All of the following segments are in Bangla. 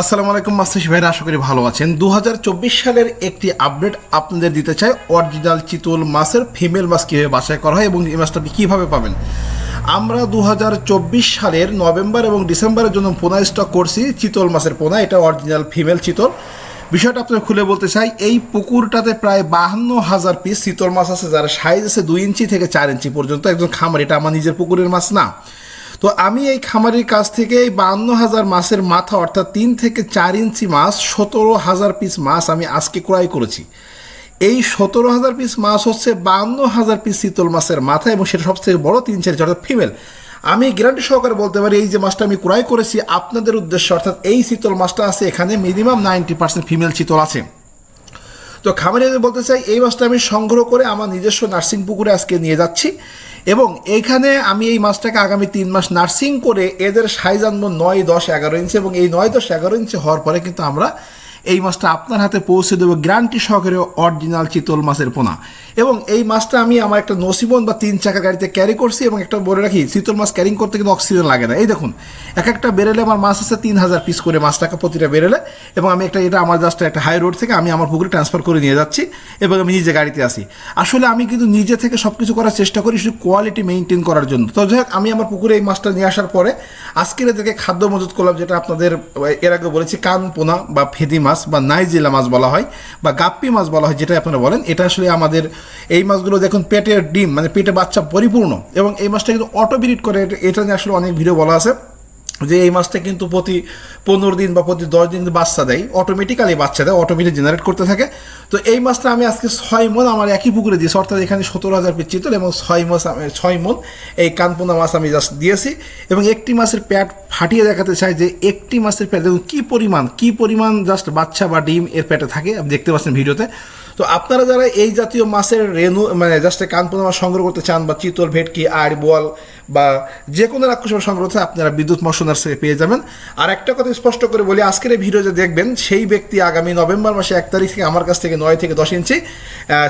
আসসালামু আলাইকুম মাস্টার ভাইরা, আশা করি ভালো আছেন। দু হাজার চব্বিশ সালের একটি আপডেট আপনাদের দিতে চাই। অরিজিনাল চিতল মাছের ফিমেল মাছ কীভাবে বাছাই করা হয় এবং এই মাছটা আপনি কীভাবে পাবেন? আমরা দু হাজার চব্বিশ সালের নভেম্বর এবং ডিসেম্বরের জন্য পোনা স্টক করছি চিতল মাছের পোনা। এটা অরিজিনাল ফিমেল চিতল। বিষয়টা আপনার খুলে বলতে চাই, এই পুকুরটাতে প্রায় বাহান্ন হাজার পিস চিতল মাছ আছে, যার সাইজ আছে দুই ইঞ্চি থেকে চার ইঞ্চি পর্যন্ত। একজন খামার, এটা আমার নিজের পুকুরের মাছ না। তো আমি এই খামারির কাছ থেকে এই বান্ন হাজার মাছের মাথা, অর্থাৎ তিন থেকে চার ইঞ্চি মাছ সতেরো হাজার পিস মাছ আমি আজকে ক্রয় করেছি। এই সতেরো হাজার পিস মাছ হচ্ছে বান্ন হাজার পিস শীতল মাছের মাথা এবং সেটা সবথেকে বড় তিন চার অর্থাৎ ফিমেল আমি গ্যারান্টি সহকারে বলতে পারি, এই যে মাছটা আমি ক্রয় করেছি, আপনাদের উদ্দেশ্যে, অর্থাৎ এই শীতল মাছটা আছে এখানে মিনিমাম নাইনটি পার্সেন্ট ফিমেল শীতল আছে। তো খামারে বলতে চাই, এই মাছটা আমি সংগ্রহ করে আমার নিজস্ব নার্সিং পুকুরে আজকে নিয়ে যাচ্ছি। এবং এইখানে আমি এই মাছটাকে আগামী তিন মাস নার্সিং করে এদের সাইজ আনব নয়, দশ, এগারো ইঞ্চি এবং এই নয়, দশ, এগারো ইঞ্চি হওয়ার পরে কিন্তু আমরা এই মাছটা আপনার হাতে পৌঁছে দেবো গ্যারান্টি সহকারে অরিজিনাল চিতল মাছের পোনা। এবং এই মাছটা আমি আমার একটা নসিবন বা তিন চাকা গাড়িতে ক্যারি করছি এবং একটা বলে রাখি, চিতল মাছ ক্যারিং করতে কিন্তু অক্সিজেন লাগে না। এই দেখুন এক একটা বেরেলে আমার মাছ আছে, তিন হাজার পিস করে মাছ টাকা প্রতিটা বেরেলে। এবং আমি একটা, এটা আমার জাস্ট একটা হাই রোড থেকে আমি আমার পুকুরে ট্রান্সফার করে নিয়ে যাচ্ছি এবং আমি নিজে গাড়িতে আসি আসলে আমি কিন্তু নিজে থেকে সব কিছু করার চেষ্টা করি শুধু কোয়ালিটি মেনটেন করার জন্য। তো যাই হোক, আমি আমার পুকুরে এই মাছটা নিয়ে আসার পরে আজকের এদেরকে খাদ্য মজুত করলাম, যেটা আপনাদের এর আগে বলেছি, কান পোনা বা ফেদি মাছ। বা নাইজিলা মাছ বলা হয় বা গাপ্পি মাছ বলা হয় যেটা আপনারা বলেন, এটা আসলে আমাদের এই মাছগুলো দেখুন পেটের ডিম মানে পেটে বাচ্চা পরিপূর্ণ এবং এই মাছটা কিন্তু অটো ব্রিড করে, এটা নিয়ে আসলে অনেক ভিডিও বলা আছে। যে এই মাছটা কিন্তু প্রতি পনেরো দিন বা প্রতি দশ দিন বাচ্চা দেয় অটোমেটিক্যালি বাচ্চা দেয় অটোমেটিক জেনারেট করতে থাকে। তো এই মাছটা আমি আজকে ছয় মন আমার একই পুকুরে দিয়েছি, অর্থাৎ এখানে সতেরো হাজার পিস চিতল এবং ছয় মাস ছয় মন এই কানপোনা মাছ আমি জাস্ট দিয়েছি। এবং একটি মাছের প্যাট ফাটিয়ে দেখাতে চাই যে একটি মাছের প্যাট, দেখুন কী পরিমাণ কী পরিমাণ জাস্ট বাচ্চা বা ডিম এর প্যাটে থাকে, আপনি দেখতে পাচ্ছেন ভিডিওতে। তো আপনারা যারা এই জাতীয় মাছের রেনু মানে জাস্ট কানপোনা মাছ সংগ্রহ করতে চান বা চিতল ভেটকি আর বল বা যে কোনো রাক্ষস সংগ্রহ করতে আপনারা বিদ্যুৎ মশনার থেকে পেয়ে যাবেন। আর একটা কথা স্পষ্ট করে বলি, আজকের এই ভিডিও যে দেখবেন সেই ব্যক্তি আগামী নভেম্বর মাসে এক তারিখ থেকে আমার কাছ থেকে নয় থেকে দশ ইঞ্চি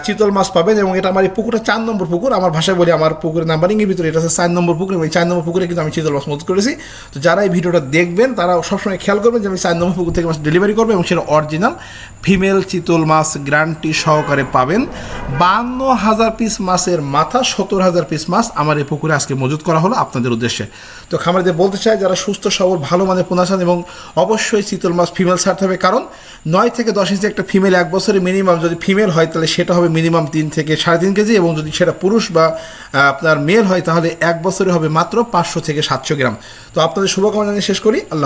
চিতল মাছ পাবেন এবং এটা আমার এই পুকুরটা চার নম্বর পুকুর। আমার ভাষায় বলি, আমার পুকুরের নাম্বারিংয়ের ভিতরে এটা হচ্ছে চার নম্বর পুকুর এবং চার নম্বর পুকুরে কিন্তু আমি চিতল মাছ মজুত করেছি। তো যারা এই ভিডিওটা দেখবেন, তারা সবসময় খেয়াল করবেন যে আমি চার নম্বর পুকুর থেকে মাছ ডেলিভারি করব এবং সেটা অরিজিনাল ফিমেল চিতল মাছ সহকারে পাবেন। বান্ন হাজার পিস মাছের মাথা, সত্তর হাজার পিস মাছ আমার এই পুকুরে আজকে মজুত করা হলো আপনাদের উদ্দেশ্যে। তো খামারিদের বলতে চাই, যারা সুস্থ, সবল, ভালো মানের পোনা চান এবং অবশ্যই চিতল মাছ ফিমেল ছাড়তে হবে, কারণ নয় থেকে দশ ইঞ্চি একটা ফিমেল এক বছরে মিনিমাম যদি ফিমেল হয়, তাহলে সেটা হবে মিনিমাম তিন থেকে সাড়ে তিন কেজি এবং যদি সেটা পুরুষ বা আপনার মেল হয়, তাহলে এক বছরে হবে মাত্র পাঁচশো থেকে সাতশো গ্রাম। তো আপনাদের শুভকামনা জানিয়ে শেষ করি। আল্লাহ